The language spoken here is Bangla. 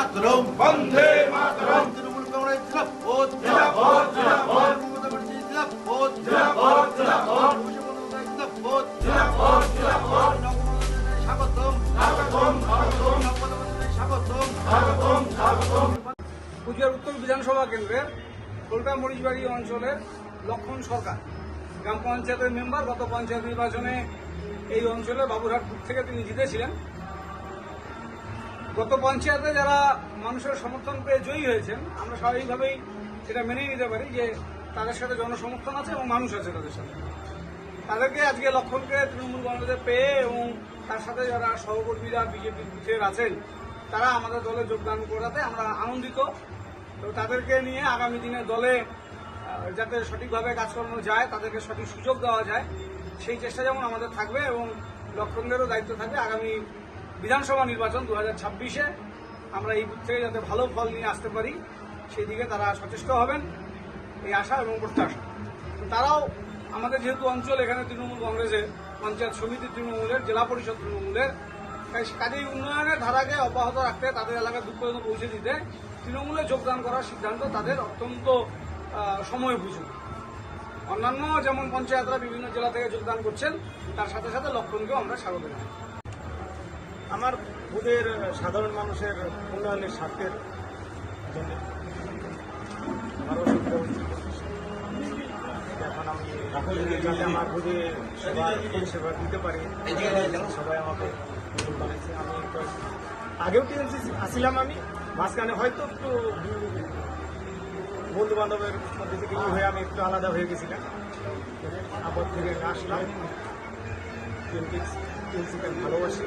মাতরম বন্দে মাতরম। তৃণমূল কংগ্রেস। কুচবিহার উত্তর বিধানসভা কেন্দ্রের কলকা মরিচবাড়ি অঞ্চলের লক্ষণ সরকার। গ্রাম পঞ্চায়েতের মেম্বার গত পঞ্চায়েত নির্বাচনে এই অঞ্চলে বাবুরহাট থেকে তিনি জিতেছিলেন। গত পঞ্চায়েতে যারা মানুষের সমর্থন পেয়ে জয়ী হয়েছেন, আমরা স্বাভাবিকভাবেই সেটা মেনে নিতে পারি যে তাদের সাথে জনসমর্থন আছে এবং মানুষ আছে তাদের সাথে। তাদেরকে আজকে লক্ষণকে তৃণমূল কংগ্রেসে পেয়ে এবং তার সাথে যারা সহকর্মীরা বিজেপি বুথের আছেন, তারা আমাদের দলে যোগদান করাতে আমরা আনন্দিত। তো তাদেরকে নিয়ে আগামী দিনে দলে যাতে সঠিকভাবে কাজ করানো যায়, তাদেরকে সঠিক সুযোগ দেওয়া যায়, সেই চেষ্টা যেমন আমাদের থাকবে এবং লক্ষণদেরও দায়িত্ব থাকবে আগামী বিধানসভা নির্বাচন দু হাজার ছাব্বিশে। আমরা এই বুথ থেকে যাতে ভালো ফল নিয়ে আসতে পারি, সেই দিকে তারা সচেষ্ট হবেন, এই আশা এবং প্রত্যাশা। তারাও আমাদের যেহেতু অঞ্চল, এখানে তৃণমূল কংগ্রেসের পঞ্চায়েত সমিতি তৃণমূলের, জেলা পরিষদ তৃণমূলের, তাই কাজেই উন্নয়নের ধারাকে অব্যাহত রাখতে, তাদের এলাকায় দুঃখ পর্যন্ত পৌঁছে দিতে, তৃণমূলে যোগদান করার সিদ্ধান্ত তাদের অত্যন্ত সময় বুঝুক অন্যান্য যেমন পঞ্চায়েতরা বিভিন্ন জেলা থেকে যোগদান করছেন, তার সাথে সাথে লক্ষণকেও আমরা স্বাগত জানাই। আমার বুধের সাধারণ মানুষের উন্নয়নের স্বার্থের জন্য। এখন আমি দিতে পারি, সবাই আমাকে আগেও টিএমসি আসছিলাম আমি, মাঝখানে হয়তো একটু বন্ধু বান্ধবের মধ্যে থেকে হয়ে আমি একটু আলাদা হয়ে গেছিলাম। আবার থেকে আসলাম। ভালোবাসি।